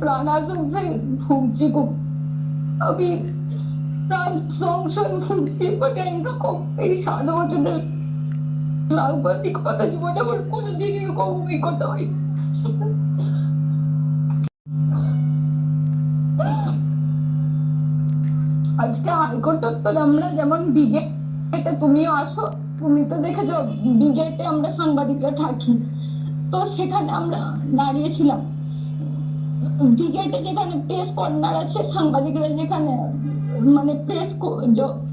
প্রাণাসংশয়ে ভুগছি খুব আমি প্রাণ সংশয় ভুগছি এরকম এই সাত বছরের সাংবাদিকতা জীবনে আমার এরকম অভিজ্ঞতা হয় আজকে হাইকোর্ট আমরা যেমন বিগেটে তুমিও আসো তুমি তো দেখেছ বিগেটে আমরা সাংবাদিকরা থাকি তো সেখানে আমরা দাঁড়িয়েছিলাম ব্রিগেডে যেখানে প্রেস কর্নার আছে সাংবাদিকরা যেখানে মানে প্রেস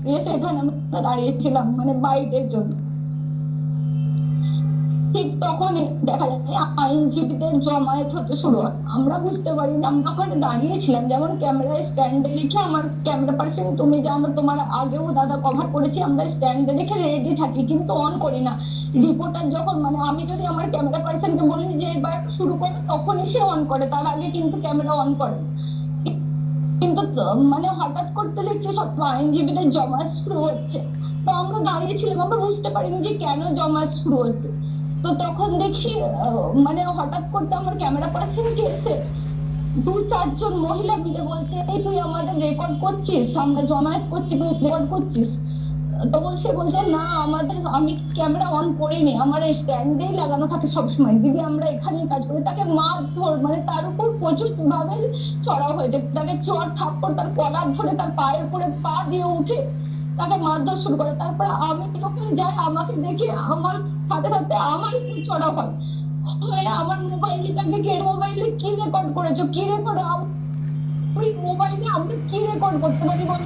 প্রেস এখানে আমরা দাঁড়িয়েছিলাম মানে বাইটের জন্য ঠিক তখনই দেখা যাচ্ছে আইনজীবীদের জমায়েত হতে শুরু হয়। আমরা বুঝতে পারি যে আমরা ওখানে দাঁড়িয়েছিলাম। যেমন ক্যামেরায় স্ট্যান্ডে রেখে আমার ক্যামেরা পার্সন তুমি জানো তোমার আগেও দাদা কভার করেছি, আমরা স্ট্যান্ডে রেখে রেডি থাকি, কিন্তু অন করি না। রিপোর্টার যখন মানে আমি যদি আমার ক্যামেরা পার্সনকে বলি যে, এবার শুরু করো, তখনই সে অন করে। তার আগে কিন্তু ক্যামেরা অন করে কিন্তু মানে হঠাৎ করতে দেখছি সব আইনজীবীদের জমায়েত শুরু হচ্ছে। তো আমরা দাঁড়িয়েছিলাম, আমরা বুঝতে পারিনি যে কেন জমায়েত শুরু হচ্ছে। তো তখন দেখি মানে হঠাৎ করতে আমার ক্যামেরা পার্সনকে এসে দু চারজন মহিলা মিলে বলছে, এই তুই আমাদের রেকর্ড করছিস, আমরা জমায়েত করছি, তুই রেকর্ড করছিস? তখন সে বলছে, না, আমাদের, আমি ক্যামেরা অন করিনি, আমার স্ট্যান্ডেই লাগানো থাকে সবসময়। দিদি, আমরা এখানেই কাজ করি। তাকে মারধর মানে তার উপর প্রচুর ভাবে চড়া হয়েছে তাকে চর থাপ্পড়, তার কলার ধরে তার পায়ের উপরে পা দিয়ে উঠে তাকে মারধর শুরু করে। তারপরে আমি যখন যাই, আমাকে দেখে আমার সাথে সাথে আমার একটু চড়া হয়। আমার মোবাইলটাকে কে মোবাইলে কি রেকর্ড করেছ? কি রেকর্ড ওই মোবাইলে আমরা কি রেকর্ড করতে পারি বলো?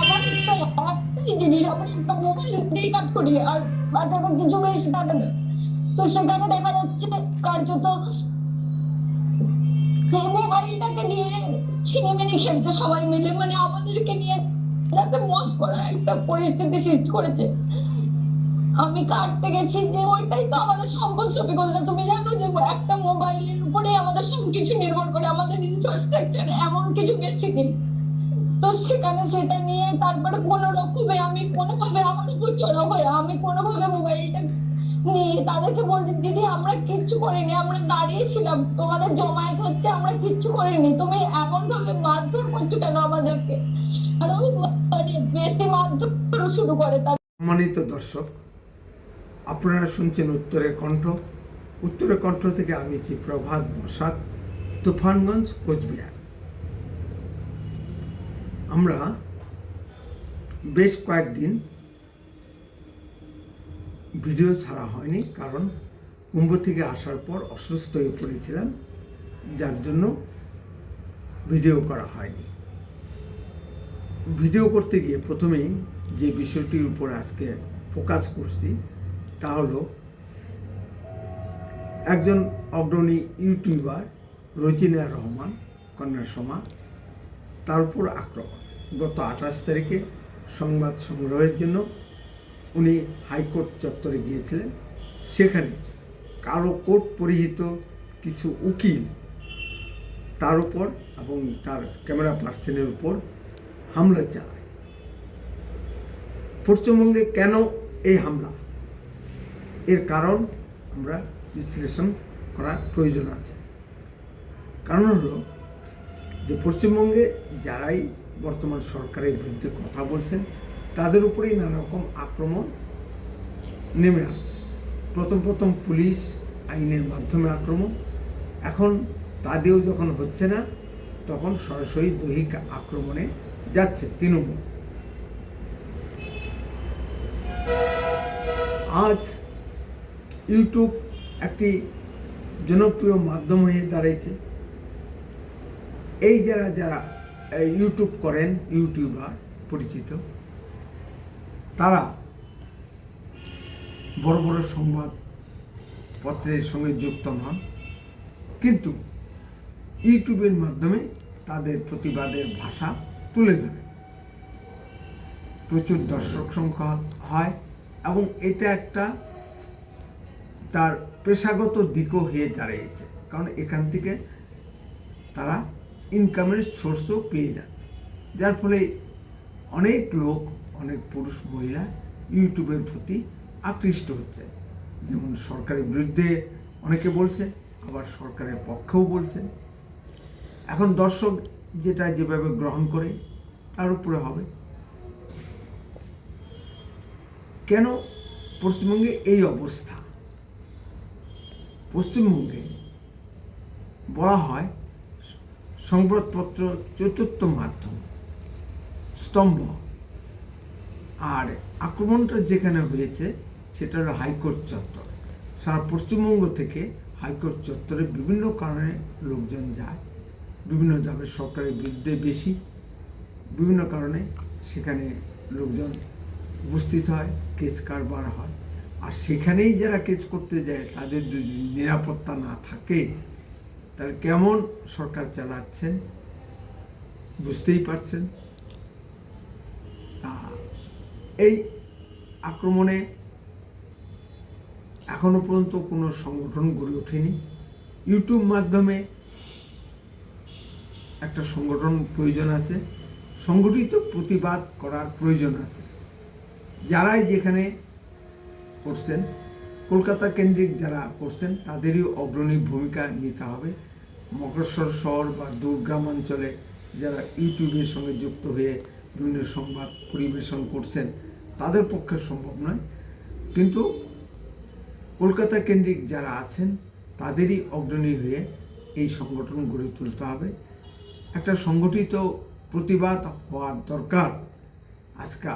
আমার একটা একটাই জিনিস, আমার একটা মোবাইল দিয়ে কাজ করি। আর বাচ্চাদের কিছু বেশি টাকা নেই তো সেখানে দেখা যাচ্ছে কার্যত সেই মোবাইলটাকে নিয়ে ছিনিমিনি খেলছে সবাই মিলে। মানে আমাদেরকে নিয়ে যাতে মস করা একটা পরিস্থিতি সৃষ্টি করেছে। আমি কাটতে গেছি যে ওইটাই তো আমাদের সম্পদ ছবি করলে তুমি জানো যে একটা মোবাইলের উপরে আমাদের সবকিছু নির্ভর করে, আমাদের ইনফ্রাস্ট্রাকচার এমন কিছু বেশি নেই। তো সেখানে সেটা নিয়ে তারপরে কোন রকমে আমি কোনোভাবে আমার উপর চড়া হয়ে, আমি কোনোভাবে মোবাইলটা নিয়ে তাদেরকে বলছি, দিদি, আমরা কিচ্ছু করিনি, আমরা দাঁড়িয়েছিলাম তোমাদের জমায়েত হচ্ছে, আমরা কিচ্ছু করিনি। তুমি এমন ভাবে মারধর করছ কেন আমাদেরকে? আর ও মানে বেশি মারধর শুরু করে তার। সম্মানিত দর্শক আপনারা শুনছেন উত্তরের কণ্ঠ। উত্তরের কণ্ঠ থেকে আমি আছি প্রভাত বসাক, তুফানগঞ্জ, কোচবিহার। আমরা বেশ কয়েকদিন ভিডিও ছাড়া হয়নি, কারণ কুম্ভ থেকে আসার পর অসুস্থ হয়ে পড়েছিলাম, যার জন্য ভিডিও করা হয়নি। ভিডিও করতে গিয়ে প্রথমেই যে বিষয়টির উপর আজকে ফোকাস করছি তা হলো, একজন অগ্রণী ইউটিউবার রজিনা রহমান, কন্যা সমা, তার উপর আক্রমণ। গত আঠাশ তারিখে সংবাদ সংগ্রহের জন্য উনি হাইকোর্ট চত্বরে গিয়েছিলেন। সেখানে কালো কোট পরিহিত কিছু উকিল তার উপর এবং তার ক্যামেরা পার্সনের উপর হামলা চালায়। পশ্চিমবঙ্গে কেন এই হামলা? এর কারণ আমরা বিশ্লেষণ করার প্রয়োজন আছে। কারণ হলো যে পশ্চিমবঙ্গে যারাই বর্তমান সরকারের বিরুদ্ধে কথা বলছেন, তাদের উপরেই নানা রকম আক্রমণ নেমে আসছে। প্রথম প্রথম পুলিশ আইনের মাধ্যমে আক্রমণ। এখন তাদেরও যখন হচ্ছে না, তখন সরাসরি দৈহিক আক্রমণে যাচ্ছে তৃণমূল। আজ ইউটিউব একটি জনপ্রিয় মাধ্যম হয়ে দাঁড়িয়েছে এই যারা যারা ইউটিউব করেন, ইউটিউবার পরিচিত, তারা বড় বড় সংবাদপত্রের সঙ্গে যুক্ত নন। কিন্তু ইউটিউবের মাধ্যমে তাদের প্রতিবাদের ভাষা তুলে ধরে। প্রচুর দর্শক সংখ্যা হয় এবং এটা একটা তার পেশাগত দিকও হয়ে দাঁড়িয়েছে। কারণ এখান থেকে তারা ইনকামের সোর্সও পেয়ে যান যার ফলে অনেক লোক, অনেক পুরুষ, মহিলা ইউটিউবের প্রতি আকৃষ্ট হচ্ছে। যেমন সরকারের বিরুদ্ধে অনেকে বলছে, আবার সরকারের পক্ষেও বলছে। এখন দর্শক যেটা যেভাবে গ্রহণ করে, তার উপরে হবে। কেন পশ্চিমবঙ্গে এই অবস্থা? পশ্চিমবঙ্গে বলা হয় সংবাদপত্র চতুর্থ মাধ্যম, স্তম্ভ। আর আক্রমণটা যেখানে হয়েছে, সেটা হলো হাইকোর্ট চত্বর। সারা পশ্চিমবঙ্গ থেকে হাইকোর্ট চত্বরে বিভিন্ন কারণে লোকজন যায়। বিভিন্ন যাবে সরকারের বিরুদ্ধে বেশি। বিভিন্ন কারণে সেখানে লোকজন উপস্থিত হয়, কেস কারবার হয়। আর সেখানেই যারা কেস করতে যায়, তাদের যদি নিরাপত্তা না থাকে, তাহলে কেমন সরকার চালাচ্ছেন? বুঝতেই পারছেন? তা এই আক্রমণে এখনও পর্যন্ত কোনো সংগঠন গড়ে ওঠেনি। ইউটিউব মাধ্যমে একটা সংগঠন প্রয়োজন আছে। সংগঠিত প্রতিবাদ করার প্রয়োজন আছে। যারাই যেখানে করছেন, কলকাতা কেন্দ্রিক যারা করছেন, তাদেরই অগ্রণী ভূমিকা নিতে হবে। মকরশ্বর শহর বা দুর্গ্রাম অঞ্চলে যারা ইউটিউবের সঙ্গে যুক্ত হয়ে বিভিন্ন সংবাদ পরিবেশন করছেন, তাদের পক্ষে সম্ভব নয়। কিন্তু কলকাতা কেন্দ্রিক যারা আছেন, তাদেরই অগ্রণী হয়ে এই সংগঠন গড়ে তুলতে হবে। একটা সংগঠিত প্রতিবাদ হওয়ার দরকার আজকে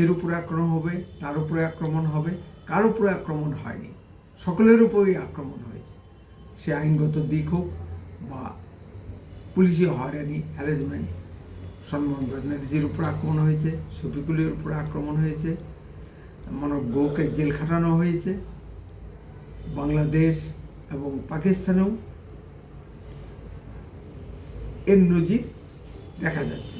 এর উপরে আক্রমণ হবে, তার উপরে আক্রমণ হবে, কার উপরে আক্রমণ হয়নি? সকলের উপরেই আক্রমণ হয়েছে। সে আইনগত দিক হোক বা পুলিশি হয়রানি হ্যারাসমেন্ট সন্মান ব্যানার্জির উপর আক্রমণ হয়েছে, শফিকুলের উপর আক্রমণ হয়েছে, মানব গোকে জেল খাটানো হয়েছে, বাংলাদেশ এবং পাকিস্তানেও এর নজির দেখা যাচ্ছে।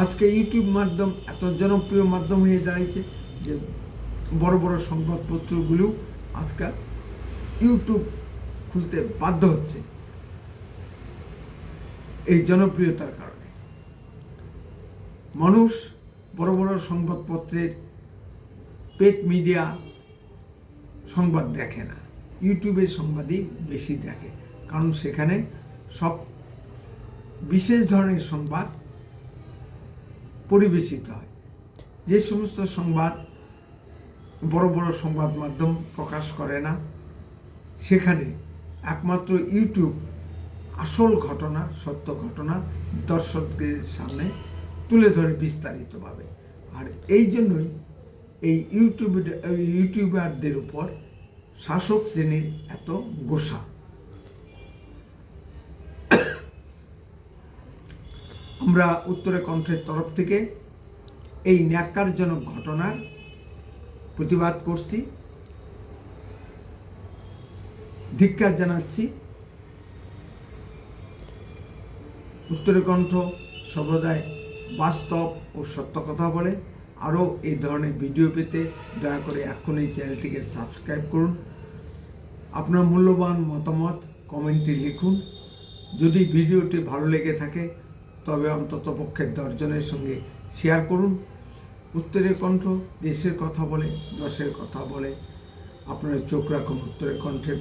আজকে ইউটিউব মাধ্যম, এত জনপ্রিয় মাধ্যম হয়ে দাঁড়িয়েছে যে বড় বড় সংবাদপত্রগুলো আজকাল ইউটিউব খুলতে বাধ্য হচ্ছে এই জনপ্রিয়তার কারণে। মানুষ বড় বড় সংবাদপত্রের পেট মিডিয়া সংবাদ দেখে না, ইউটিউবের সংবাদই বেশি দেখে, কারণ সেখানে সব বিশেষ ধরনের সংবাদ পরিবেশিত হয়। যে সমস্ত সংবাদ, বড় বড় সংবাদ মাধ্যম প্রকাশ করে না, সেখানে একমাত্র ইউটিউব আসল ঘটনা, সত্য ঘটনা দর্শকদের সামনে তুলে ধরে বিস্তারিতভাবে। আর এই জন্যই এই ইউটিউব, ইউটিউবারদের উপর শাসক শ্রেণির এত গোসা। আমরা উত্তরে কণ্ঠের তরফ থেকে এই ন্যাক্কারজনক ঘটনার প্রতিবাদ করছি। ধিক্কার জানাচ্ছি। উত্তরের কণ্ঠ সর্বদাই বাস্তব ও সত্য কথা বলে। আরও এই ধরনের ভিডিও পেতে দয়া করে এখন এই চ্যানেলটিকে সাবস্ক্রাইব করুন। আপনার মূল্যবান মতামত কমেন্টে লিখুন। যদি ভিডিওটি ভালো লেগে থাকে তবে অন্তত পক্ষের দশজনের সঙ্গে শেয়ার করুন। উত্তরের কণ্ঠ, দেশের কথা বলে, দশের কথা বলে। আপনার চোখ রাখুন উত্তরের কণ্ঠের।